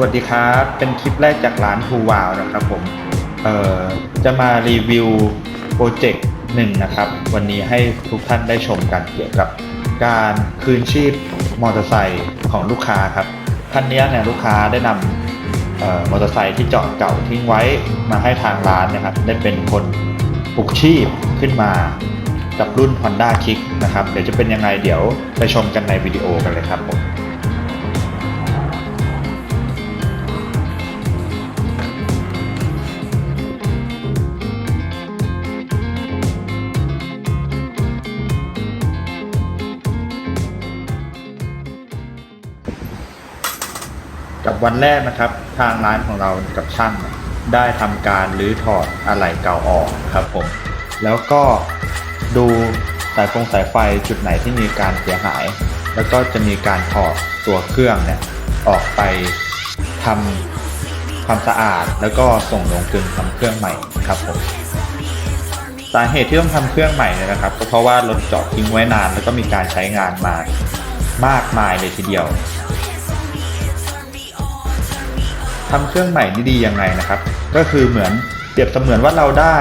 วัสดีครับ เป็นคลิปแรกจากร้านทูวาวนะครับผมเอ่อจะมารีวิวโปรเจกต์หนึ่งนะครับ วันนี้ให้ทุกท่านได้ชมกันเกี่ยวกับการคืนชีพมอเตอร์ไซค์ของลูกค้าครับท่านนี้เนี่ยลูกค้าได้นำมอเตอร์ไซค์ที่จอดเก่าทิ้งไว้มาให้ทางร้านนะครับ ได้เป็นคนปลุกชีพขึ้นมากับรุ่น Honda Kick นะครับ เดี๋ยวจะเป็นยังไงเดี๋ยวไปชมกันในวิดีโอกันเลยครับผม วันแรกนะครับทางร้านของเรากับช่างได้ทำการรื้อถอดอะไหล่เก่าออกครับผม แล้วก็ดูสายฟงสายไฟจุดไหนที่มีการเสียหาย แล้วก็จะมีการถอดตัวเครื่องเนี่ยออกไปทำความสะอาด แล้วก็ส่งลงกลึงทำเครื่องใหม่ครับผมสาเหตุที่ต้องทำเครื่องใหม่เนี่ยนะครับ ก็เพราะว่ารถจอดทิ้งไว้นาน แล้วก็มีการใช้งานมามากมายเลยทีเดียว ทำเครื่องใหม่นี่ดียังไงนะครับ ก็คือเหมือนเปรียบเสมือนว่าเราได้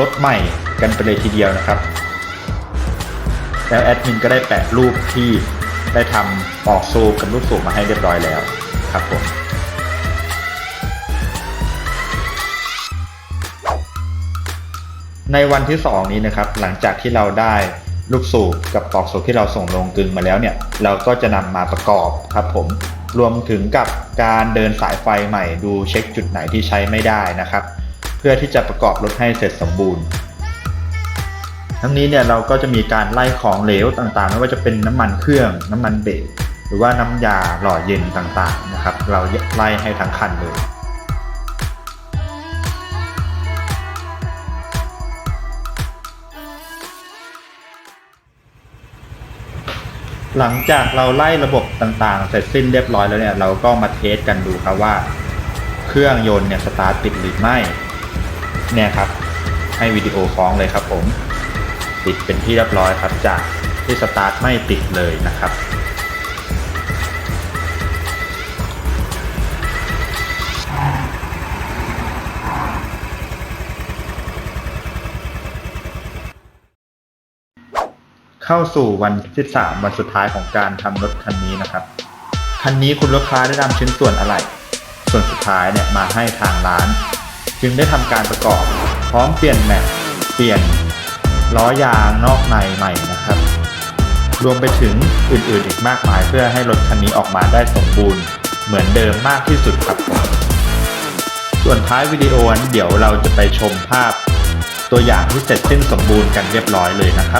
รถใหม่กันไปเลยทีเดียวนะครับ แล้วแอดมินก็ได้แปะรูปที่ได้ทำออกซูกับรูปสูบมาให้เรียบร้อยแล้วครับผมในวันที่ 2 นี้นะครับหลังจากที่เราได้ลูกสูบกับปอกสูบที่เราส่งลงกึงมาแล้วเนี่ย เราก็จะนำมาประกอบครับผม รวมถึงกับการเดินสายไฟใหม่ดูเช็คจุดไหนที่ใช้ไม่ได้นะครับ เพื่อที่จะประกอบรถให้เสร็จสมบูรณ์ ทั้งนี้เนี่ยเราก็จะมีการไล่ของเหลวต่างๆ ไม่ว่าจะเป็นน้ำมันเครื่อง น้ำมันเบรกหรือว่าน้ำยาหล่อเย็นต่างๆนะครับ เราไล่ให้ทั้งคันเลย หลังจากเราไล่ระบบต่างๆ เสร็จสิ้นเรียบร้อยแล้วเนี่ย เราก็มาเทสกันดูครับว่า เครื่องยนต์เนี่ยสตาร์ทติดหรือไม่ เนี่ยครับ ให้วิดีโอคล้องเลยครับผม ติดเป็นที่เรียบร้อยครับจากที่สตาร์ทไม่ติดเลยนะครับ เข้าสู่วันที่3วันสุดท้ายของการทำรถคันนี้นะครับ คันนี้คุณลูกค้าได้นำชิ้นส่วนอะไหล่ส่วนสุดท้ายเนี่ยมาให้ทางร้าน จึงได้ทำการประกอบ พร้อมเปลี่ยนแม็กเปลี่ยนล้อยางนอกในใหม่นะครับ รวมไปถึงอื่นๆอีกมากมายเพื่อให้รถคันนี้ออกมาได้สมบูรณ์เหมือนเดิมมากที่สุดครับ ส่วนท้ายวิดีโอนั้นเดี๋ยวเราจะไปชมภาพ ตัวอย่างที่เสร็จสิ้นสมบูรณ์กันเรียบร้อยเลยนะครับ